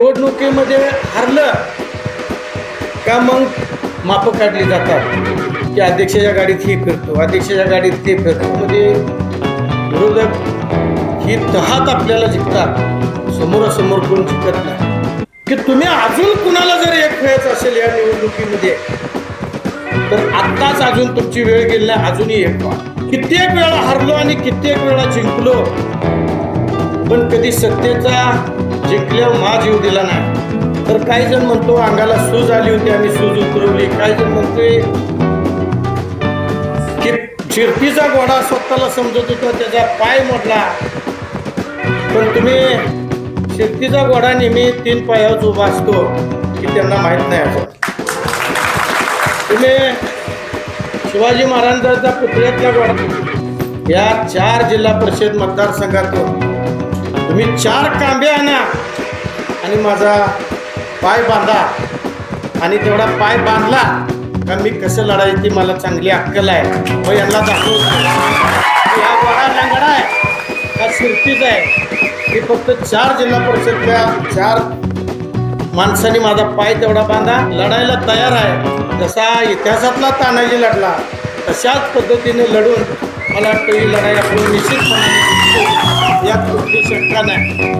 निवडणुकीमध्ये हरलं का मग मापं काढली जातात? की अध्यक्षाच्या गाडीत हे करतो अध्यक्षाच्या गाडीत ते करतो म्हणजे विरोधक ही तहात आपल्याला जिंकतात. समोरासमोर कोण जिंकत नाही. की तुम्ही अजून कुणाला जर एक खेळायचं असेल या निवडणुकीमध्ये तर आत्ताच अजून तुमची वेळ गेली नाही अजूनही एक कित्येक वेळा हरलो आणि कित्येक वेळा जिंकलो. पण कधी सत्तेचा जिंकल्यावर मा येऊ दिला नाही. तर काही जण म्हणतो अंगाला सूज आली होती आम्ही सूज उतरवली. काही जण म्हणतोय की शिर्पीचा घोडा स्वतःला समजत होता त्याचा पाय मोडला. पण तुम्ही शिर्पीचा घोडा नेहमी तीन पायावर उभा असतो की त्यांना माहीत नाही असं. तुम्ही शिवाजी महाराजांचा पुतळ्यातल्या घोडा या चार जिल्हा परिषद मतदारसंघातून तुम्ही चार कांबे आणा आणि माझा पाय बांधा. आणि तेवढा पाय बांधला का मी कसं लढायची मला चांगली अक्कल आहे. व यांना दाखवतो या हा लंगडा आहे. का शिरतीच आहे. मी फक्त चार जिल्हा परिषदच्या चार माणसाने माझा पाय तेवढा बांधा. लढायला तयार आहे. जसा इतिहासातला तानाजी लढला तशाच पद्धतीने लढून मला वाटतं ही लढाई आपण निश्चितपणे यात कुठली शंका नाही.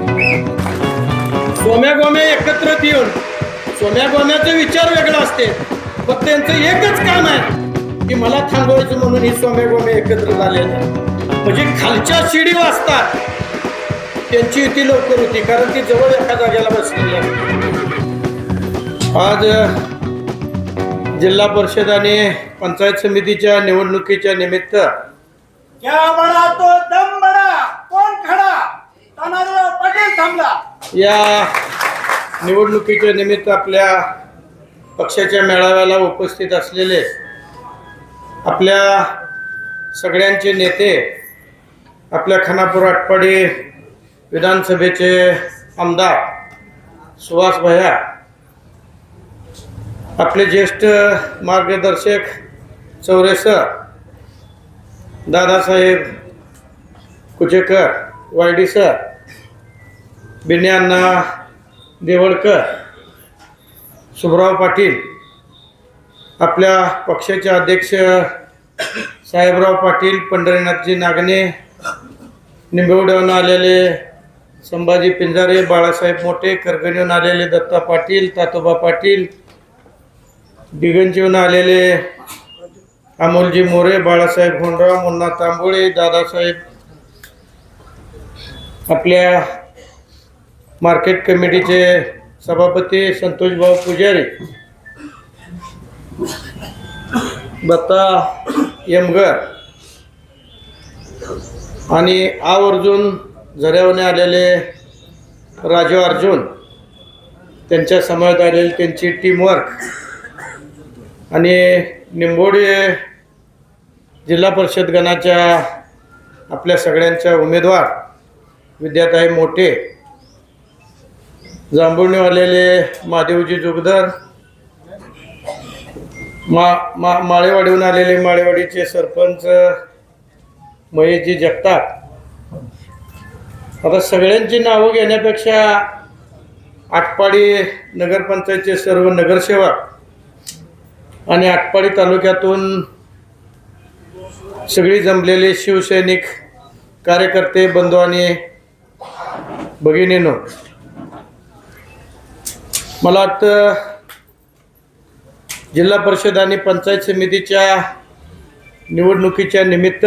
सोम्या गोम्या एकत्र येऊन सोम्या गोम्याचे विचार वेगळा असते पण त्यांचं एकच काम आहे की मला थांबवायचं म्हणून ही सोम्या गोम्या एकत्र झाले म्हणजे खालच्या शिडी वाचतात. त्यांची युती लवकर होती कारण ती जवळ एका जागेला बसलेली आहे. आज जिल्हा परिषद आणि पंचायत समितीच्या निवडणुकीच्या निमित्त क्या बडा तो दम खडा तानाजीराव पाटील थांबला. या निवडणुकीच्या निमित्त आपल्या पक्षाच्या मेळाव्याला उपस्थित असलेले आपल्या सगळ्यांचे नेते आपल्या खानापूर आटपाडी विधानसभेचे आमदार सुहास भया आपले ज्येष्ठ मार्गदर्शक चौरेसर दादासाहेब कुचेकर वायडी सर बिन्यांना देवळकर सुभराव पाटील आपल्या पक्षाचे अध्यक्ष साहेबराव पाटील पंढरीनाथजी नागणे निंबवड्याहून आलेले संभाजी पिंजारे बाळासाहेब मोठे करगणीहून आलेले दत्ता पाटील तातोबा पाटील दिगंजीहून आलेले अमोलजी मोरे बाळासाहेब होंडराव मुन्ना तांबोळे दादासाहेब आपल्या मार्केट कमिटीचे सभापती संतोषभाऊ पुजारी बत्ता यमगर आणि आवर्जून झऱ्यावने आलेले राजू अर्जुन त्यांच्यासमोर आलेली त्यांची टीमवर्क आणि निंबोडी जिल्हा परिषद गणाच्या आपल्या सगळ्यांच्या उमेदवार विद्याताई मोठे. जांभुळणे आलेले महादेवजी जुगदर मा मा माळेवाडीहून आलेले माळेवाडीचे सरपंच महेशजी जगताप. आता सगळ्यांची नावं घेण्यापेक्षा आटपाडी नगरपंचायतचे सर्व नगरसेवक आणि आटपाडी तालुक्यातून सगळी जमलेले शिवसैनिक कार्यकर्ते बंधू आणि भगिनीनो मला वाटतं जिल्हा परिषद आणि पंचायत समितीच्या निवडणुकीच्या निमित्त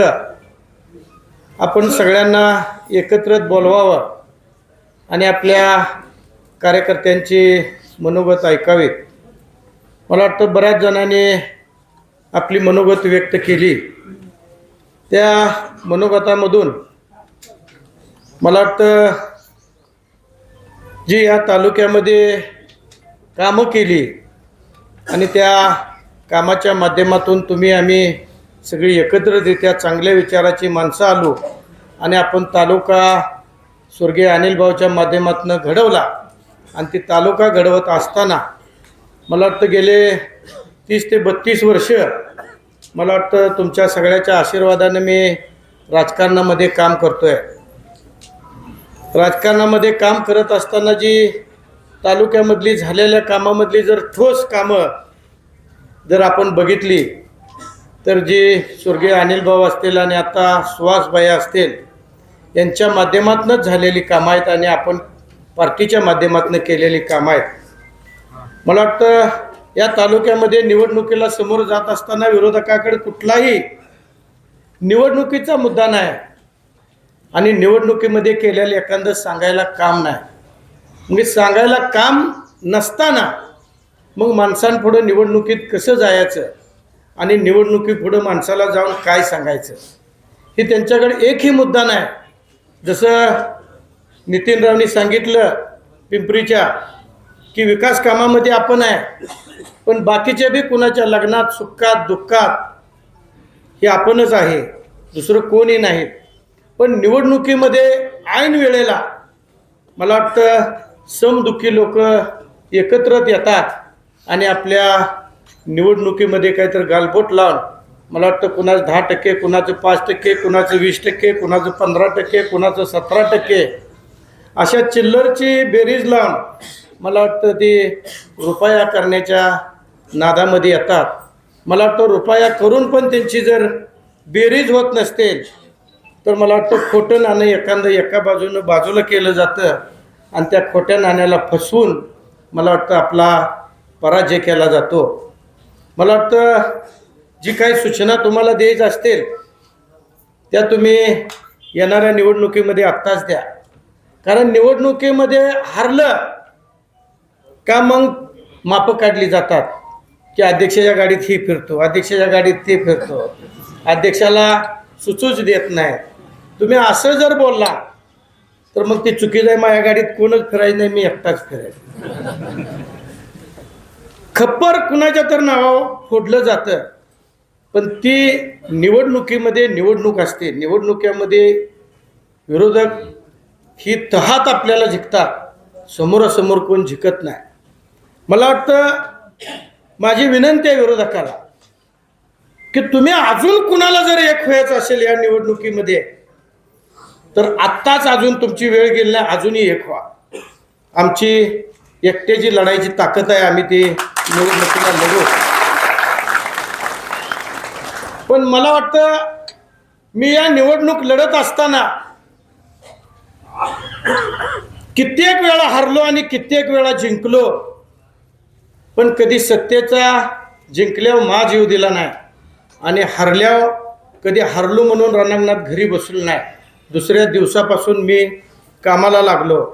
आपण सगळ्यांना एकत्रित बोलवावं आणि आपल्या कार्यकर्त्यांची मनोगत ऐकावीत मला वाटतं बऱ्याच जणांनी आपली मनोगत व्यक्त केली. त्या मनोगतामधून मला वाटतं जी या तालुक्यामध्ये कामं केली आणि त्या कामाच्या माध्यमातून तुम्ही आम्ही सगळी एकत्ररित्या चांगल्या विचाराची माणसं आलो आणि आपण तालुका स्वर्गीय अनिल भाऊच्या माध्यमातून घडवला. आणि ती तालुका घडवत असताना मला वाटतं गेले तीस ते बत्तीस वर्ष मला वाटतं तुमच्या सगळ्याच्या आशीर्वादाने मी राजकारणामध्ये काम करतो आहे राजकारणामध्ये काम करत असताना जी तालुक्यामधली झालेल्या कामामधली जर ठोस कामं जर आपण बघितली तर जे स्वर्गीय अनिल भाऊ असतील आणि आता सुहासबाई असतील यांच्या माध्यमातूनच झालेली कामं आहेत आणि आपण पार्टीच्या माध्यमातून केलेली कामं आहेत. मला वाटतं या तालुक्यामध्ये निवडणुकीला समोर जात असताना विरोधकाकडे कुठलाही निवडणुकीचा मुद्दा नाही. आणि निवडणुकीमध्ये केलेलं एखादं सांगायला काम नाही. मी सांगायला काम नसताना मग माणसांपुढं निवडणुकीत कसं जायचं? आणि निवडणुकीपुढं माणसाला जाऊन काय सांगायचं? हे त्यांच्याकडे एकही मुद्दा नाही. जसं नितीन रावनी सांगितलं पिंपरीच्या की विकास कामामध्ये आपण आहे पण बाकीच्या बी कुणाच्या लग्नात सुखात दुःखात हे आपणच आहे दुसरं कोणी नाही. पण निवडणुकीमध्ये ऐन वेळेला मला वाटतं समदुखी लोक एकत्रच येतात आणि आपल्या निवडणुकीमध्ये काहीतरी गालबोट लावून मला वाटतं कुणाचं दहा टक्के कुणाचं पाच टक्के कुणाचं वीस टक्के कुणाचं पंधरा टक्के कुणाचं सतरा टक्के अशा चिल्लरची बेरीज लावून मला वाटतं ती रुपया करण्याच्या नादामध्ये येतात. मला वाटतं रुपया करून पण त्यांची जर बेरीज होत नसतील तर मला वाटतं खोटं नाणं एखादं एका बाजूनं बाजूला केलं जातं आणि त्या खोट्या नाण्याला फसवून मला वाटतं आपला पराजय केला जातो. मला वाटतं जी काही सूचना तुम्हाला द्यायची असतील त्या तुम्ही येणाऱ्या निवडणुकीमध्ये आत्ताच द्या. कारण निवडणुकीमध्ये हारलं का मग मापं काढली जातात? की अध्यक्षाच्या गाडीत ही फिरतो अध्यक्षाच्या गाडीत ते फिरतो. अध्यक्षाला सुचूच देत नाही तुम्ही असं जर बोलला तर मग ती चुकीचं आहे माझ्या गाडीत कोणच फिरायचं नाही मी एकटाच फिरायचं. खप्पर कुणाच्या तर नावावर फोडलं जातं पण ती निवडणुकीमध्ये निवडणूक असते. निवडणुकीमध्ये विरोधक ही तहात आपल्याला झिकतात समोरासमोर कोण झिकत नाही. मला वाटतं माझी विनंती आहे विरोधकाला की तुम्ही अजून कुणाला जर एक व्हायचं असेल या निवडणुकीमध्ये तर आत्ताच अजून तुमची वेळ गेली नाही अजूनही एक व्हा. आमची एकट्याची लढाईची ताकद आहे आम्ही ती निवडणुकीला लढू. पण मला वाटतं मी या निवडणूक लढत असताना कित्येक वेळा हरलो आणि कित्येक वेळा जिंकलो पण कधी सत्तेचा जिंकल्यावर मा जीव दिला नाही आणि हरल्यावर कधी हरलो म्हणून रणांगणात घरी बसलो नाही. दुसऱ्या दिवसापासून मी कामाला लागलो.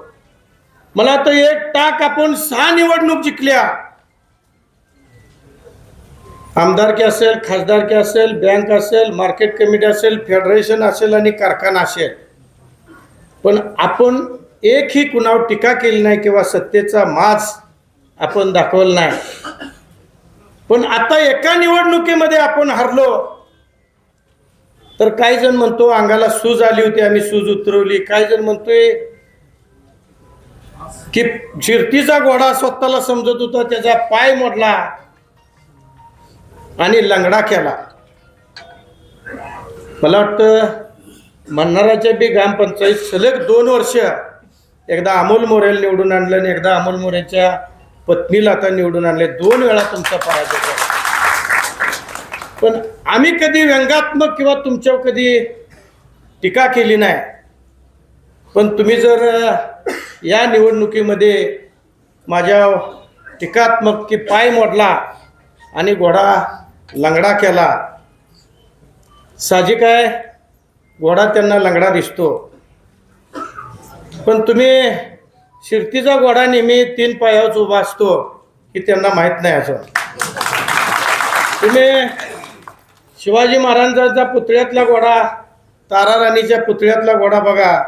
मला तर एक टाक आपण सहा निवडणूक जिंकल्या. आमदारकी असेल खासदारकी असेल बँक असेल मार्केट कमिटी असेल फेडरेशन असेल आणि कारखाना असेल. पण आपण एकही कुणावर टीका केली नाही किंवा सत्तेचा माज आपण दाखवला नाही. पण आता एका निवडणुकीमध्ये आपण हरलो. तर काही जण म्हणतो अंगाला सूज आली होती आम्ही सूज उतरवली. काही जण म्हणतोय की शिर्तीचा घोडा स्वतःला समजत होता त्याचा पाय मोडला आणि लंगडा केला. मला वाटतं मन्नाराच्या बी ग्रामपंचायत सलग दोन वर्ष एकदा अमोल मोरेल निवडून आणलं आणि एकदा अमोल मोरेच्या पत्नीला आता निवडून आणले. दोन वेळा तुमचा पराजय झाला. पण आम्ही कधी व्यंगात्मक किंवा तुमच्यावर कधी टीका केली नाही. पण तुम्ही जर या निवडणुकीमध्ये माझ्या टीकात्मक की पाय मोडला आणि घोडा लंगडा केला साहजिक आहे घोडा त्यांना लंगडा दिसतो. पण तुम्ही शिर्तीचा घोडा नेहमी तीन पायावर उभा असतो की त्यांना माहीत नाही असं. तुम्ही शिवाजी महाराजांचा पुतळ्यातला घोडा तारा राणीच्या पुतळ्यातला घोडा बघा.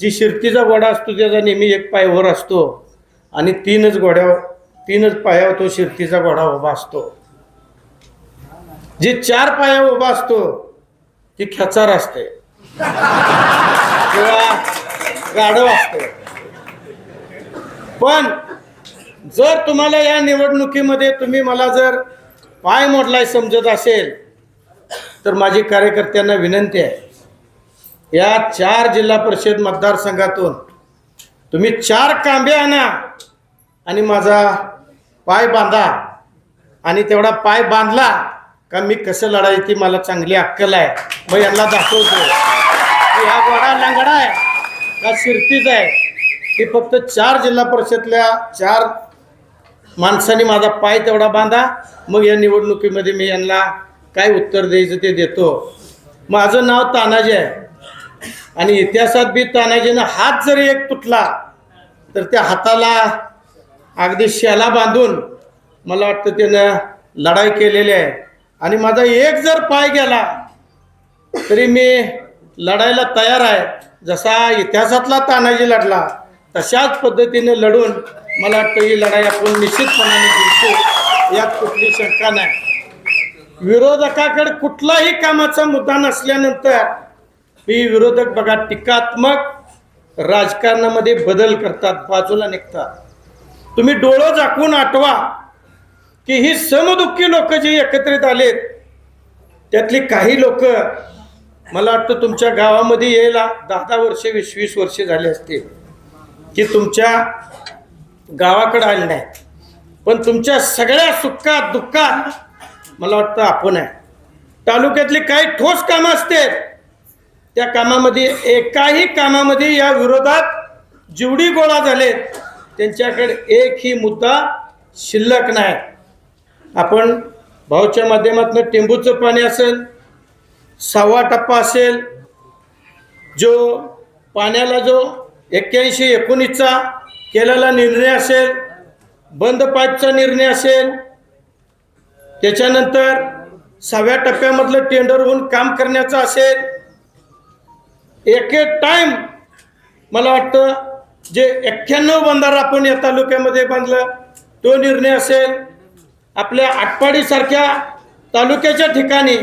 जी शिर्तीचा घोडा असतो त्याचा नेहमी एक पाय वर असतो. आणि तीनच घोड्यावर तीनच पायावर तो शिर्तीचा घोडा उभा असतो. जी चार पायावर उभा असतो ती खेचार असते. किंवा गाढव असते. पण जर तुम्हाला या निवडणुकीमध्ये तुम्ही मला जर पाय मोडलाय समजत असेल तर माझी कार्यकर्त्यांना विनंती आहे या चार जिल्हा परिषद मतदारसंघातून तुम्ही चार कांबे आणा आणि माझा पाय बांधा आणि तेवढा पाय बांधला का मी कसं लढायची ती मला चांगली अक्कल आहे. मग यांना दाखवतो. की हा घोडा लंगडा आहे का शिरतीच आहे. ती फक्त चार जिल्हा परिषदल्या चार माणसांनी माझा पाय तेवढा बांधा. मग या निवडणुकीमध्ये मी यांना काय उत्तर द्यायचं ते देतो. माझं नाव तानाजी आहे. आणि इतिहासात बी तानाजीनं हात जरी एक तुटला तर त्या हाताला अगदी शेला बांधून मला वाटतं त्यानं लढाई केलेली आहे. आणि माझा एक जर पाय गेला तरी मी लढायला तयार आहे. जसा इतिहासातला तानाजी लढला तशाच पद्धतीने लढून मला वाटतं ही लढाई आपण निश्चितपणाने जिंकू. यात कुठली शंका नाही. विरोधकाकडे कुठलाही कामाचा मुद्दा नसल्यानंतर ही विरोधक बघा टीकात्मक राजकारणामध्ये बदल करतात बाजूला निघतात. तुम्ही डोळं झाकून आठवा की ही समदुःखी लोक जी एकत्रित आलेत त्यातली काही लोक मला वाटतं तुमच्या गावामध्ये यायला दहा दहा वर्षे वीस वीस वर्षे झाले असतील की तुमच्या गावाकडे आले नाहीत. पण तुमच्या सगळ्या सुखात दुःखात मला वाटतं आपण आहे. तालुक्यातली काही ठोस कामं असते त्या कामामध्ये एकाही कामामध्ये या विरोधात जेवढी गोळा झाले त्यांच्याकडे एकही मुद्दा शिल्लक नाही. आपण भाऊच्या माध्यमातून टेंबूचं पाणी असेल सहावा टप्पा असेल जो पाण्याला जो एक्क्याऐंशी एकोणीसचा केलेला निर्णय असेल बंद पाईपचा निर्णय असेल त्याच्यानंतर सहाव्या टप्प्यामधलं टेंडर होऊन काम करण्याचं असेल. एक एक मला वाटतं जे एक्क्याण्णव बंधार आपण या तालुक्यामध्ये बांधलं तो निर्णय असेल. आपल्या आटपाडीसारख्या तालुक्याच्या ठिकाणी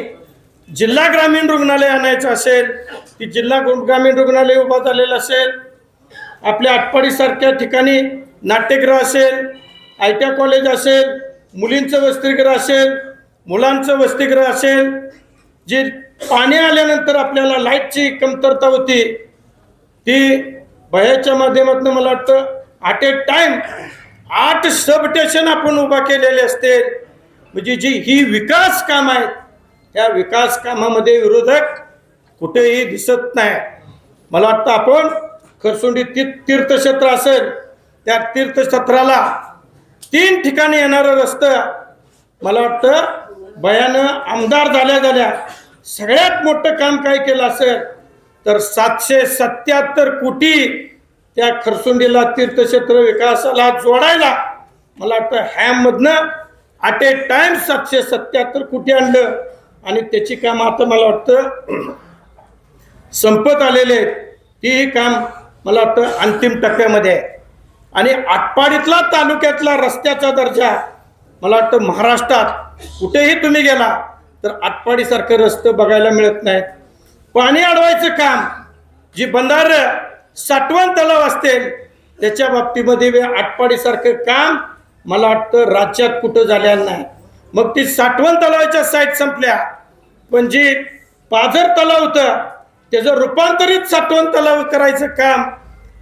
जिल्हा ग्रामीण रुग्णालय आणायचं असेल की जिल्हा ग्रामीण रुग्णालय उभं झालेलं असेल. आपल्या आटपाडीसारख्या ठिकाणी नाट्यगृह असेल आय टी कॉलेज असेल मुलींचं वसतिगृह असेल मुलांचं वसतिगृह असेल जे पाणी आल्यानंतर आपल्याला लाईटची कमतरता होती ती भयाच्या माध्यमातून मला वाटतं ॲट ए टाईम आठ सबस्टेशन आपण उभा केलेले असते म्हणजे जी ही विकास काम आहेत त्या विकास कामामध्ये विरोधक कुठेही दिसत नाही. मला वाटतं आपण खरसुंडी ती तीर्थक्षेत्र असेल त्या तीर्थक्षेत्राला तीन ठिकाणी येणारं रस्तं मला वाटतं बयानं आमदार झाल्या झाल्या सगळ्यात मोठं काम काय केलं असेल तर सातशे सत्याहत्तर कोटी त्या खरसुंडीला तीर्थक्षेत्र विकासाला जोडायला मला वाटतं हॅममधनं ॲट ए टाइम सातशे सत्याहत्तर कोटी आणलं. आणि त्याची काम आता मला वाटतं संपत आलेले आहेत. तीही काम मला वाटतं अंतिम टप्प्यामध्ये आहे. आणि आटपाडीतला तालुक्यातला रस्त्याचा दर्जा मला वाटतं महाराष्ट्रात कुठेही तुम्ही गेला तर आटपाडीसारखं रस्ते बघायला मिळत नाहीत. पाणी अडवायचं काम जी बंधार साठवण तलाव असतील त्याच्या बाबतीमध्ये आटपाडीसारखं काम मला वाटतं राज्यात कुठं झालेलं नाही. मग ती साठवण तलावाच्या साईट संपल्या. पण जी पाझर तलाव होतं त्याचं रूपांतरित साठवण तलाव करायचं काम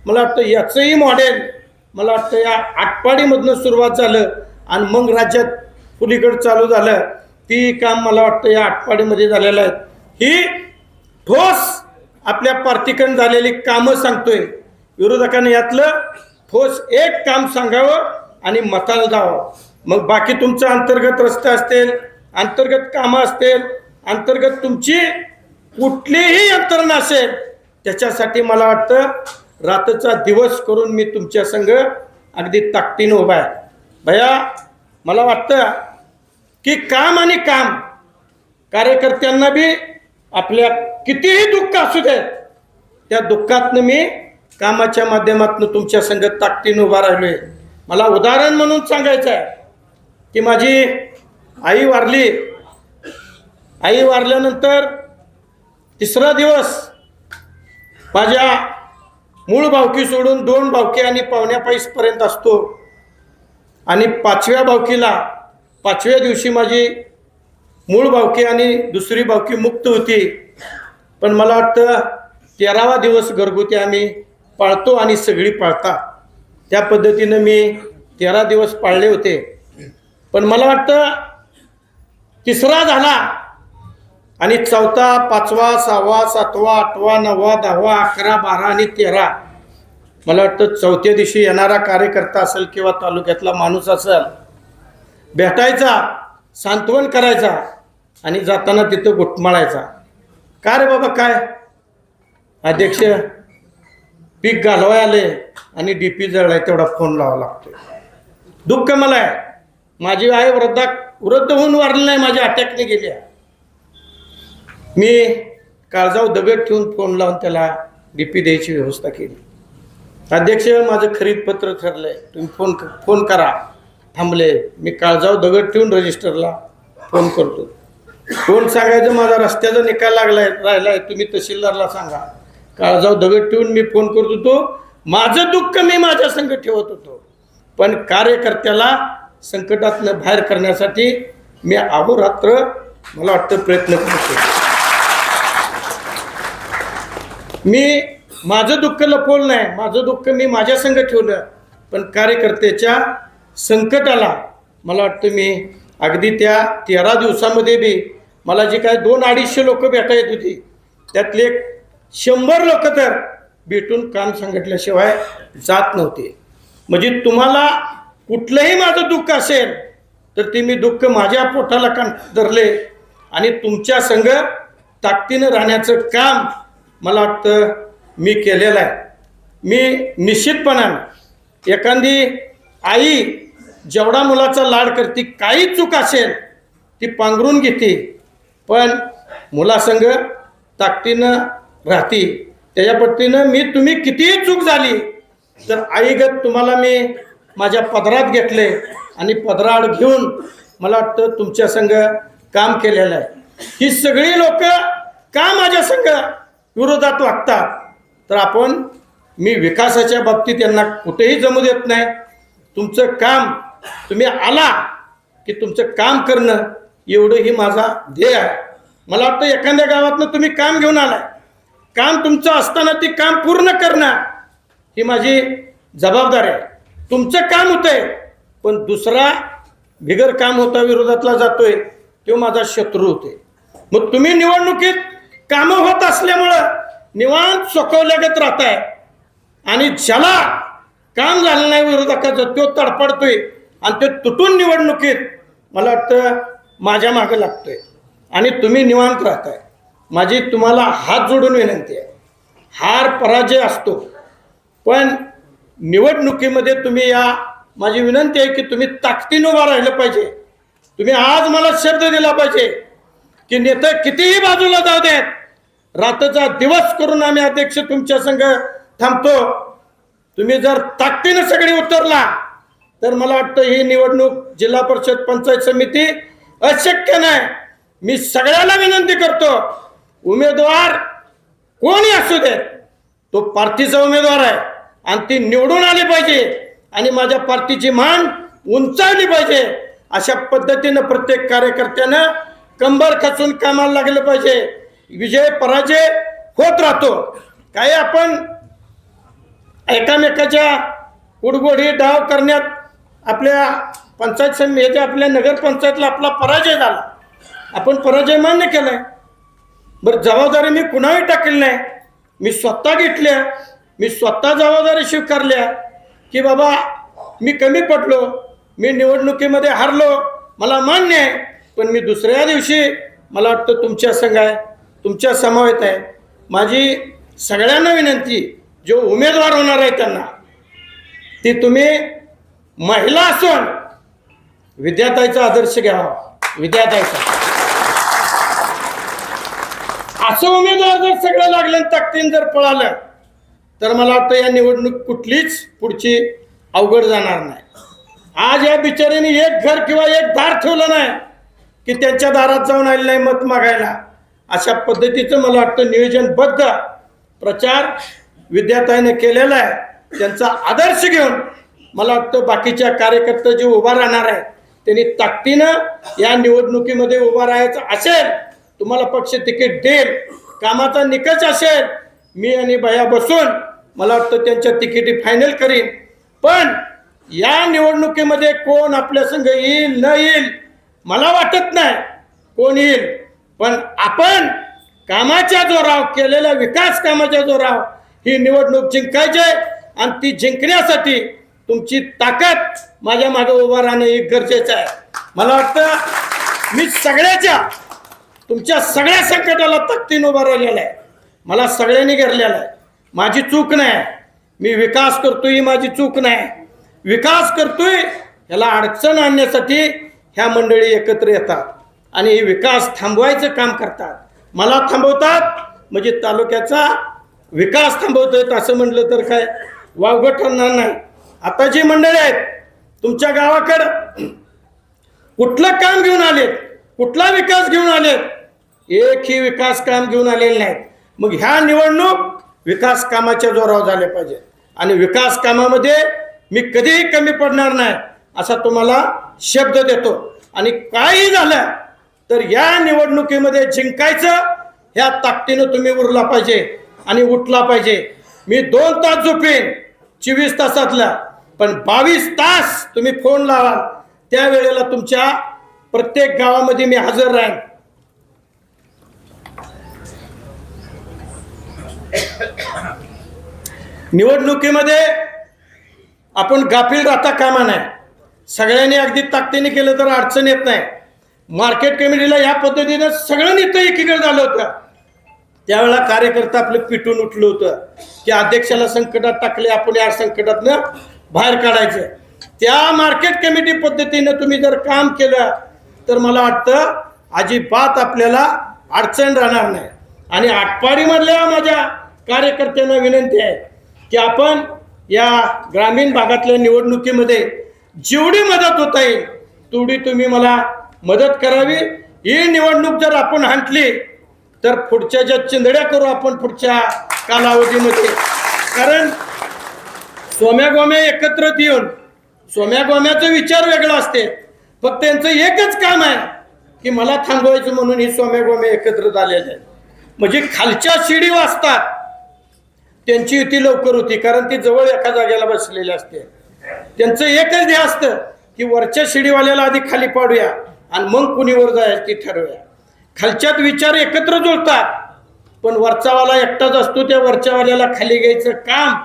मला वाटतं याचंही मॉडेल मला वाटतं या आटपाडीमधनं सुरुवात झालं आणि मग राज्यात पुलीकडं चालू झालं ती काम मला वाटतं या आटपाडीमध्ये झालेलं आहे. ही ठोस आपल्या पार्टीकडून झालेली कामं सांगतोय. विरोधकांनी यातलं ठोस एक काम सांगावं आणि मताला जावं. मग बाकी तुमचं अंतर्गत रस्ते असतील अंतर्गत कामं असतील अंतर्गत तुमची कुठलीही यंत्रणा असेल त्याच्यासाठी मला वाटतं रात्रचा दिवस करून मी तुमच्या संग अगदी ताकदीनं उभा आहे. भया मला वाटतं की काम आणि काम कार्यकर्त्यांना बी आपल्या कितीही दुःख असू देत त्या दुःखातनं मी कामाच्या माध्यमातून तुमच्या संग ताकदीनं उभा राहिलोय. मला उदाहरण म्हणून सांगायचं आहे की माझी आई वारली. आई वारल्यानंतर तिसरा दिवस माझ्या मूळ भावकी सोडून दोन भावकी आणि पावण्या पैसपर्यंत असतो. आणि पाचव्या भावकीला पाचव्या दिवशी माझी मूळ भावकी आणि दुसरी भावकी मुक्त होती. पण मला वाटतं तेरावा दिवस घरगुती आम्ही पाळतो आणि सगळी पाळता. त्या पद्धतीनं मी तेरा दिवस पाळले होते. पण मला वाटतं तिसरा झाला आणि चौथा पाचवा सहावा सातवा आठवा नववा दहावा अकरा बारा आणि तेरा. मला वाटतं चौथ्या दिवशी येणारा कार्यकर्ता असेल किंवा तालुक्यातला माणूस असेल भेटायचा सांत्वन करायचा आणि जाताना तिथं गुटमाळायचा. का रे बाबा काय? अध्यक्ष पीक घालवाय आले आणि डी पी जळलाय तेवढा फोन लावा लागतो दुःख मला आहे माझी आई वृद्धा वृद्ध होऊन वारली नाही माझ्या अटॅकने आहे. मी काळजाव दगड ठेवून फोन लावून त्याला डी पी द्यायची व्यवस्था केली. अध्यक्ष माझं खरीदपत्र ठरलंय. तुम्ही फोन फोन करा. थांबले. मी काळजाव दगड ठेवून रजिस्टरला फोन करतो. कोण सांगायचं? माझा रस्त्याचा निकाल लागलाय राहिलाय. तुम्ही तहसीलदारला सांगा. काळजाव दगड ठेवून मी फोन करत होतो. माझं दुःख मी माझ्या संग ठेवत होतो. पण कार्यकर्त्याला संकटातनं बाहेर करण्यासाठी मी अहोरात्र मला वाटतं प्रयत्न करतो मी माझं दुःख लपवलं नाही माझं दुःख मी माझ्या संघ ठेवलं पण कार्यकर्त्याच्या संकटाला मला वाटतं मी अगदी त्या तेरा दिवसामध्ये बी मला जे काय दोन अडीचशे लोक भेटा येत होती त्यातले एक शंभर लोक तर भेटून काम सांगितल्याशिवाय जात नव्हते. म्हणजे तुम्हाला कुठलंही माझं दुःख असेल तर ते मी दुःख माझ्या पोटाला कान धरले आणि तुमच्या संग ताकदीनं राहण्याचं काम मला वाटतं मी केलेलं आहे. मी निश्चितपणानं एखादी आई जेवढा मुलाचा लाड करते काही चूक असेल ती पांघरून घेते. पण मुलासंग ताकदीनं राहते. त्याच्यापट्टीनं मी तुम्ही कितीही चूक झाली तर आईगत तुम्हाला मी माझ्या पदरात घेतले आणि पदराड घेऊन मला वाटतं तुमच्या संग काम केलेलं आहे. ही सगळी लोक का माझ्या संघ विरोधात वागतात. तर आपण मी विकासाच्या बाबतीत यांना कुठेही जमू देत नाही. तुमचं काम तुम्ही आला की तुमचं काम करणं एवढं ही माझा ध्येय आहे. मला वाटतं एखाद्या गावातनं तुम्ही काम घेऊन आलाय. काम तुमचं असताना ते काम पूर्ण करणं ही माझी जबाबदारी आहे. तुमचं काम होतंय पण दुसरा बिगर काम होता विरोधातला जातोय तो माझा शत्रू होते मग तुम्ही निवडणुकीत कामं होत असल्यामुळं निवांत सुखवल्यागत राहत आहे. आणि ज्याला काम झालं नाही विरोधकाचं तो तडपडतोय आणि ते तुटून निवडणुकीत मला वाटतं माझ्या मागं लागतोय. आणि तुम्ही निवांत राहताय माझी तुम्हाला हात जोडून विनंती आहे. हार पराजय असतो. पण निवडणुकीमध्ये तुम्ही या माझी विनंती आहे की तुम्ही ताकदीनं उभा राहिलं पाहिजे. तुम्ही आज मला शब्द दिला पाहिजे की नेते कितीही बाजूला जाऊ देत रात्रचा दिवस करून आम्ही अध्यक्ष तुमच्या संघ थांबतो. तुम्ही जर ताकदीनं सगळी उतरला तर मला वाटतं ही निवडणूक जिल्हा परिषद पंचायत समिती अशक्य नाही. मी सगळ्याला विनंती करतो उमेदवार कोणी असू दे तो पार्टीचा उमेदवार आहे आणि ती निवडून आली पाहिजे आणि माझ्या पार्टीची मान उंचावली पाहिजे. अशा पद्धतीनं प्रत्येक कार्यकर्त्यानं कंबर खचून कामाला लागलं पाहिजे. विजय पराजय होत राहतो. काही आपण एकामेकाच्या उडगोडी डाव करण्यात आपल्या पंचायत समितीच्या आपल्या नगरपंचायतला आपला पराजय झाला. आपण पराजय मान्य केलाय. बरं जबाबदारी मी कुणाही टाकली नाही. मी स्वतः घेतल्या मी स्वतः जबाबदारी स्वीकारल्या की बाबा मी कमी पडलो मी निवडणुकीमध्ये हारलो मला मान्य आहे पण मी दुसऱ्या दिवशी मला वाटतं तुमच्या संघ आहे. तुमच्या समवेत आहे. माझी सगळ्यांना विनंती जो उमेदवार होणार आहे त्यांना ती तुम्ही महिला असून विद्यार्थ्याचा आदर्श घ्यावा. विद्यार्थ्याचा असं उमेदवार जर सगळं लागलं आणि ताकदीन जर पळालं तर मला वाटतं या निवडणूक कुठलीच पुढची अवघड जाणार नाही. आज या बिचारीने एक घर किंवा एक दार ठेवलं नाही की त्यांच्या दारात जाऊन आले नाही मत मागायला. अशा पद्धतीचं मला वाटतं नियोजनबद्ध प्रचार विद्यार्थ्याने केलेला आहे. त्यांचा आदर्श घेऊन मला वाटतं बाकीच्या कार्यकर्ते जे उभा राहणार आहे त्यांनी ताकदीनं या निवडणुकीमध्ये उभा राहायचं असेल तुम्हाला पक्ष तिकीट देईल कामाचा निकष असेल मी आणि बया बसून मला वाटतं त्यांच्या तिकिटी फायनल करीन. पण या निवडणुकीमध्ये कोण आपल्या संघ येईल न येईल मला वाटत नाही कोण येईल. पण आपण कामाच्या जोराव केलेल्या विकास कामाच्या जोराव ही निवडणूक जिंकायची आहे. आणि ती जिंकण्यासाठी तुमची ताकद माझ्या मागे उभा राहणं हे गरजेचं आहे. मला वाटतं मी सगळ्याच्या तुमच्या सगळ्या संकटाला ताकदीनं उभा राहिलेला आहे. मला सगळ्यांनी घेरलेला आहे. माझी चूक नाही. मी विकास करतोय ही माझी चूक नाही. विकास करतोय याला अडचण आणण्यासाठी ह्या मंडळी एकत्र येतात. आणि विकास थांबवायचं काम करतात. मला थांबवतात म्हणजे तालुक्याचा विकास थांबवतोय असं म्हटलं तर काय? वावगं ठरणार नाही. आता जी मंडळी आहेत तुमच्या गावाकडं कुठलं काम घेऊन आलेत? कुठला विकास घेऊन आलेत? एकही विकास काम घेऊन आलेले नाहीत. मग ह्या निवडणूक विकास कामाच्या जोरावर झाले पाहिजे. आणि विकास कामामध्ये मी कधीही कमी पडणार नाही असा तुम्हाला शब्द देतो. आणि काही झालं तर या निवडणुकीमध्ये जिंकायचं ह्या ताकदीनं तुम्ही उरला पाहिजे आणि उठला पाहिजे. मी दोन तास झोपेन चोवीस तासातला पण बावीस तास तुम्ही फोन लावाल. त्यावेळेला तुमच्या प्रत्येक गावामध्ये मी हजर राहीन. निवडणुकीमध्ये आपण गाफील राहता कामा नाही सगळ्यांनी अगदी ताकदीने केलं तर अडचण येत नाही. मार्केट कमिटीला या पद्धतीनं सगळं नेतं एकीकडे झालं होतं. त्यावेळेला कार्यकर्ता आपलं पिटून उठलं होतं की अध्यक्षाला संकटात टाकले आपण या संकटातनं बाहेर काढायचं. त्या मार्केट कमिटी पद्धतीनं तुम्ही जर काम केलं तर मला वाटतं अजिबात आपल्याला अडचण राहणार नाही. आणि आटपाडीमधल्या माझ्या कार्यकर्त्यांना विनंती आहे की आपण या ग्रामीण भागातल्या निवडणुकीमध्ये जेवढी मदत होता येईल तेवढी तुम्ही मला मदत करावी. ही निवडणूक जर आपण हांटली तर पुढच्या ज्या चिंदड्या करू आपण पुढच्या कालावधीमध्ये. कारण सोम्या गोम्या एकत्रित येऊन सोम्या गोम्याचा विचार वेगळा असते. फक्त त्यांचं एकच काम आहे की मला थांबवायचं म्हणून ही सोम्या गोम्या एकत्रित आलेले आहेत. म्हणजे खालच्या शिडी वाचतात. त्यांची युती लवकर होती कारण ती जवळ एका जागेला बसलेली असते. त्यांचं एकच हे असतं की वरच्या शिडीवाल्याला आधी खाली पाडूया. आणि मग कुणीवर जायचं ती ठरवूया. खालच्यात विचार एकत्र जुळतात पण वरचावाला एकटाच असतो त्या वरच्यावाल्याला खाली घ्यायचं काम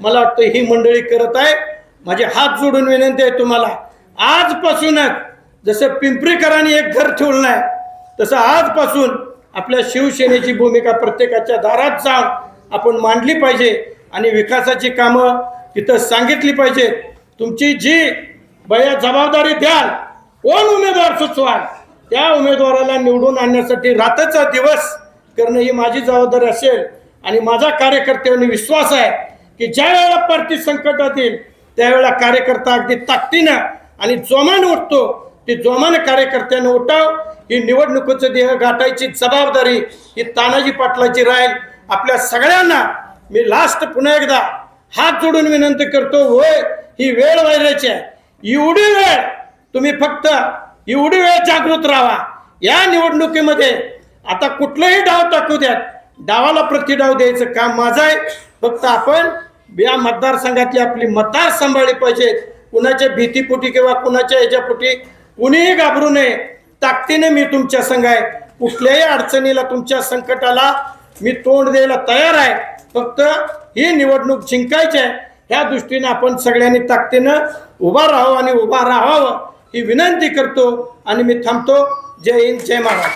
मला वाटतं ही मंडळी करत आहे. माझे हात जोडून विनंती आहे तुम्हाला आजपासूनच जसं पिंपरीकरांनी एक घर ठेवलं नाही तसं आजपासून आपल्या शिवसेनेची भूमिका प्रत्येकाच्या दारात जाऊन आपण मांडली पाहिजे आणि विकासाची कामं तिथं सांगितली पाहिजे तुमची जी बया जबाबदारी द्याल कोण उमेदवार सुचवाल? त्या उमेदवाराला निवडून आणण्यासाठी रात्रचा दिवस करणं ही माझी जबाबदारी असेल. आणि माझा कार्यकर्त्यांनी विश्वास आहे की ज्या वेळेला पार्टी संकटात येईल त्यावेळेला कार्यकर्ता अगदी ताकदीनं आणि जोमानं उठतो. ती जोमानं कार्यकर्त्यानं उठाव. ही निवडणुकीचं देह गाठायची जबाबदारी ही तानाजी पाटलाची राहील. आपल्या सगळ्यांना मी लास्ट पुन्हा एकदा हात जोडून विनंती करतो. होय ही वेळ व्हायची आहे. एवढी वेळ तुम्ही फक्त एवढी वेळ जागृत राहा. या निवडणुकीमध्ये आता कुठलंही डाव टाकू द्यात. डावाला प्रतिडाव द्यायचं काम माझं आहे. फक्त आपण या मतदारसंघातली आपली मतदार सांभाळली पाहिजेत कुणाच्या भीतीपोटी किंवा कुणाच्या ह्याच्यापोटी कुणीही घाबरू नये. ताकदीने मी तुमच्या संघ आहे. कुठल्याही अडचणीला तुमच्या संकटाला मी तोंड द्यायला तयार आहे. फक्त ही निवडणूक जिंकायची आहे. ह्या दृष्टीने आपण सगळ्यांनी ताकदीनं उभा राहावं आणि उभा राहावं. ही विनंती करतो आणि मी थांबतो. जय हिंद जय महाराष्ट्र.